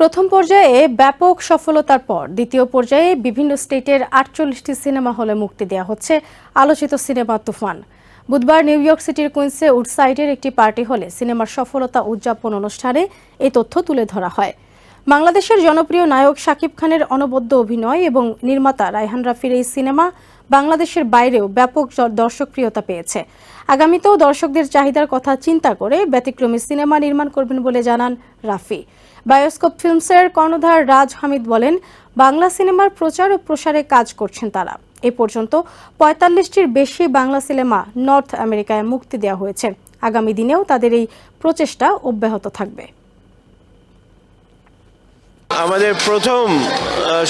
প্রথম পর্যায়ে ব্যাপক সফলতার পর দ্বিতীয় পর্যায়ে বিভিন্ন স্টেটের আটচল্লিশটি সিনেমা হলে মুক্তি দেওয়া হচ্ছে আলোচিত সিনেমা তুফান। বুধবার নিউ ইয়র্ক সিটির কুইন্সে উডসাইডের একটি পার্টি হলে সিনেমার সফলতা উদযাপন অনুষ্ঠানে এই তথ্য তুলে ধরা হয়। বাংলাদেশের জনপ্রিয় নায়ক শাকিব খানের অনবদ্য অভিনয় এবং নির্মাতা রায়হান রাফির এই সিনেমা বাংলাদেশের বাইরেও ব্যাপক দর্শকপ্রিয়তা পেয়েছে। আগামীতেও দর্শকদের চাহিদার কথা চিন্তা করে ব্যতিক্রমী সিনেমা নির্মাণ করবেন বলে জানান রাফি। বায়োস্কোপ ফিল্মসের কর্ণধার রাজ হামিদ বলেন, বাংলা সিনেমার প্রচার ও প্রসারে কাজ করছেন তারা। এ পর্যন্ত পঁয়তাল্লিশটির বেশি বাংলা সিনেমা নর্থ আমেরিকায় মুক্তি দেওয়া হয়েছে। আগামী দিনেও তাদের এই প্রচেষ্টা অব্যাহত থাকবে। আমাদের প্রথম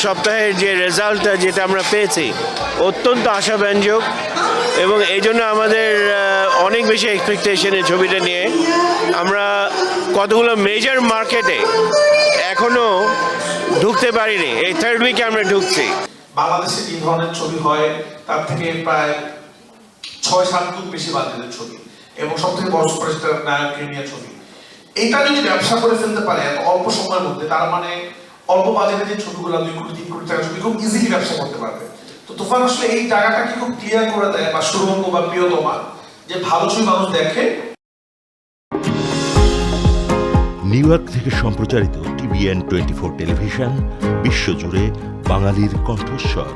সপ্তাহের যে রেজাল্টটা যেটা আমরা পেয়েছি, অত্যন্ত আশাব্যঞ্জক এবং এই জন্য আমাদের অনেক বেশি এক্সপেকটেশন ছবিটা নিয়ে। আমরা কতগুলো মেজর মার্কেটে এখনও ঢুকতে পারিনি, এই থার্ড উইকে আমরা ঢুকছি। বাংলাদেশে এই ধরনের ছবি হয়, তার থেকে প্রায় ছয় সাত গুণ বেশি বাজেটের ছবি এবং সব থেকে বড় সুপারস্টার নায়ককে নিয়ে ছবি। এটা যদি ব্যবসা করে ফেলতে পারে অল্প সময়ের মধ্যে, তার মানে অল্প বাজেটে যে ছবিগুলো দুই কোটি, তিন কোটি টাকা ছবি খুব ইজিলি ব্যবসা করতে পারবে। তো তুফান আসলে এই জায়গাটাকে খুব ক্লিয়ার করে দেয় বা সুরঙ্গ বা প্রিয়তমা? যে ভালো ছবি মানুষ দেখে। নিউ ইয়র্ক থেকে সম্প্রচারিত টিভিএন টোয়েন্টি ফোর টেলিভিশন, বিশ্বজুড়ে বাঙালির কণ্ঠস্বর।